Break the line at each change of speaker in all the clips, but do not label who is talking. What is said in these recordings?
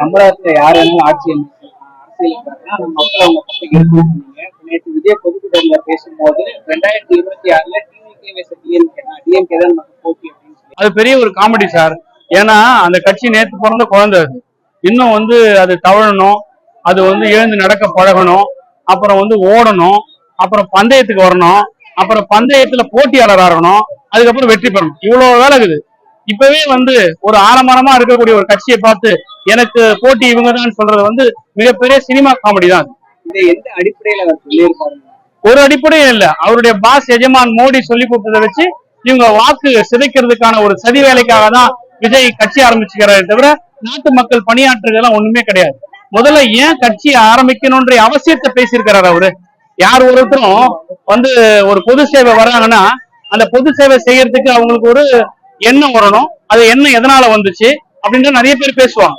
தமிழகத்துல யார் வேணாலும் ஆட்சி நேற்று விஜய் பொதுக்கூட்டத்தில் பேசும்போது ரெண்டாயிரத்தி இருபத்தி ஆறுல டிஎம்கே டிஎம்கே தான். நமக்கு போட்டி அப்படின்னு சொல்லி.
அது பெரிய ஒரு காமெடி சார் ஏன்னா அந்த கட்சி நேற்று பிறந்த குழந்தை அது. இன்னும் வந்து அது தவழணும். அது வந்து எழுந்து நடக்க பழகணும். அப்புறம் வந்து ஓடணும். அப்புறம் பந்தயத்துக்கு வரணும். அப்புறம் பந்தயத்துல போட்டியாளர் ஆகணும் அதுக்கப்புறம் வெற்றி பெறணும். இவ்வளவு வேலை இருக்குது. இப்பவே வந்து ஒரு ஆரம்பரமா இருக்கக்கூடிய ஒரு கட்சியை பார்த்து எனக்கு போட்டி இவங்க தான் சொல்றது வந்து மிகப்பெரிய சினிமா காமெடி தான்.
எந்த அடிப்படையில
ஒரு அடிப்படையும் இல்ல. அவருடைய பாஸ் எஜமான் மோடி சொல்லி கொடுத்ததை வச்சு இவங்க வாக்கு சிதைக்கிறதுக்கான ஒரு சதி வேலைக்காக தான் விஜய் கட்சி ஆரம்பிச்சுக்கிறாரே தவிர நாட்டு மக்கள் பணியாற்றுறதெல்லாம் ஒண்ணுமே கிடையாது. முதல்ல ஏன் கட்சி ஆரம்பிக்கணும்ன்ற அவசியத்தை பேசியிருக்கிறாரு அவரு. யார் ஒருத்தரும் வந்து ஒரு பொது சேவை வர்றாங்கன்னா அந்த பொது சேவை செய்யறதுக்கு அவங்களுக்கு ஒரு எண்ணம் வரணும். அது எண்ணம் எதனால வந்துச்சு அப்படின்னு நிறைய பேர் பேசுவாங்க.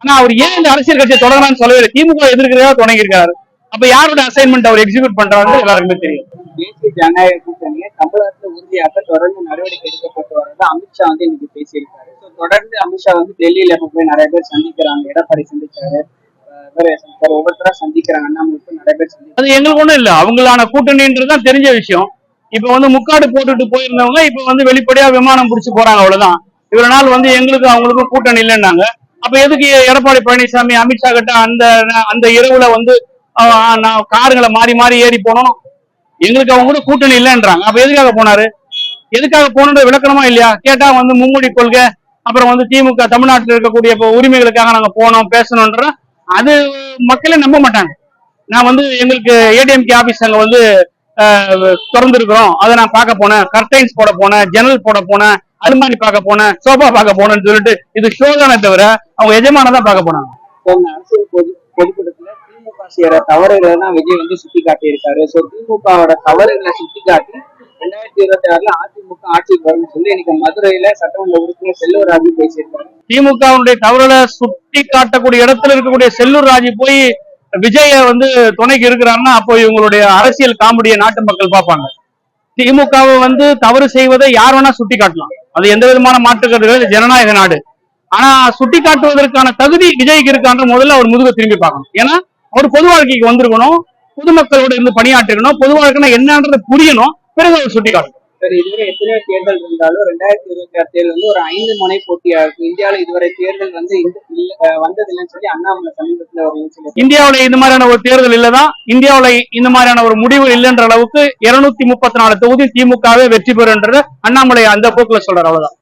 ஆனா அவர் ஏன் இந்த அரசியல் கட்சியை தொடங்கலாம்னு சொல்லவே திமுக எதிர்க்கிறதா தொடங்கியிருக்காரு. அப்ப யாரோட அசைன்மெண்ட் அவர் எக்ஸிக்யூட் பண்றாருன்னு எல்லாருக்குமே தெரியும்.
தேசிய ஜனநாயக கூட்டணியை தமிழகத்துல உறுதியாக்க தொடர்ந்து நடவடிக்கை எடுக்கப்பட்டு வரதை அமித்ஷா வந்து இன்னைக்கு பேசியிருக்காரு. தொடர்ந்து அமித்ஷா வந்து டெல்லியில இப்ப போய் நிறைய பேர் சந்திக்கிறாங்க. எடப்பாடி சந்திச்சாரு. ஒவ்வொருத்தரா சந்திக்கிறாங்க. அண்ணாமலைக்கு நிறைய பேர் சந்திக்கிறாங்க
அது எங்களுக்கு ஒண்ணும் இல்ல. அவங்களான கூட்டணின்றது தான் தெரிஞ்ச விஷயம். இப்ப வந்து முக்காடு போட்டுட்டு போயிருந்தவங்க இப்ப வந்து வெளிப்படையா விமானம் பிடிச்சு போறாங்க அவ்வளவுதான். இவ்வளவு நாள் வந்து எங்களுக்கு அவங்களுக்கும் கூட்டணி இல்லைன்னாங்க. அப்ப எதுக்கு எடப்பாடி பழனிசாமி அமித்ஷா கிட்ட அந்த அந்த இரவுல வந்து நான் காருங்களை மாறி மாறி ஏறி போனோம். எங்களுக்கு அவங்க கூட கூட்டணி இல்லைன்றாங்க. அப்ப எதுக்காக போனாரு? எதுக்காக போனது விளக்கணமா இல்லையா? கேட்டா வந்து மும்மொழி கொள்கை அப்புறம் வந்து திமுக தமிழ்நாட்டில் இருக்கக்கூடிய உரிமைகளுக்காக நாங்க போனோம் பேசணும்ன்ற அது மக்களே நம்ப மாட்டாங்க. நான் வந்து எங்களுக்கு ஏடிஎம்கே ஆபீஸ் அங்க வந்து திறந்துருக்கிறோம். அதை நான் பார்க்க போனேன். கர்டைன்ஸ் போட போனேன் ஜன்னல் போட போனேன். அலுமாரி பார்க்க போனேன் சோஃபா பார்க்க போனேன்னு சொல்லிட்டு இது ஷோ தானே தவிர அவங்க எஜமான தான் பார்க்க போனாங்க.
பொதுக்கூட்டத்துல திமுக செய்யற தவறுகளை தான் விஜய் வந்து சுட்டி காட்டியிருக்காரு சோ திமுகவோட தவறுகளை சுட்டி காட்டி ரெண்டாயிரத்தி இருபத்தி ஆறுல அதிமுக ஆட்சிக்கு வரும்னு சொல்லி இன்னைக்கு மதுரையில சட்டமன்ற உறுப்பினர் செல்லூர் ராஜு பேசியிருக்காரு.
திமுகவுடைய தவறுகளை சுட்டி காட்டக்கூடிய இடத்துல இருக்கக்கூடிய செல்லூர் ராஜு போய் விஜய வந்து துணைக்கு இருக்கிறாருன்னா அப்போ இவங்களுடைய அரசியல் காமெடியை நாட்டு மக்கள் பார்ப்பாங்க. திமுகவை வந்து தவறு செய்வதை யார் வேணா சுட்டி காட்டலாம் அது எந்த விதமான மாற்றுக்கிறது ஜனநாயக நாடு. ஆனா சுட்டி காட்டுவதற்கான தகுதி விஜய்க்கு இருக்கான்ற முதல்ல அவர் முதுக திரும்பி பார்க்கணும். ஏன்னா அவர் பொது வாழ்க்கைக்கு வந்திருக்கணும் பொதுமக்களோட இருந்து பணியாற்றிக்கணும் பொது வாழ்க்கைனா என்னன்றது புரியணும் பிறகு அவர் சுட்டி காட்டணும்
சரி இதுவரை எத்தனையோ தேர்தல் இருந்தாலும் ரெண்டாயிரத்தி இருபத்தி ஆறு தேர்தல் வந்து ஒரு ஐந்து முனை போட்டியா இருக்கும் இந்தியாவில இதுவரை தேர்தல் வந்து இல்ல அஹ் வந்ததில்லைன்னு சொல்லி அண்ணாமலை சமீபத்துல ஒரு
இந்தியாவில இந்த மாதிரியான ஒரு தேர்தல் இல்லதான் இந்தியாவுல இந்த மாதிரியான ஒரு முடிவு இல்லைன்ற அளவுக்கு இருநூத்தி முப்பத்தி நாலு தொகுதி திமுகவே வெற்றி பெறுன்றது அண்ணாமலை அந்த போக்குல சொல்றாரு அவ்வளவுதான்.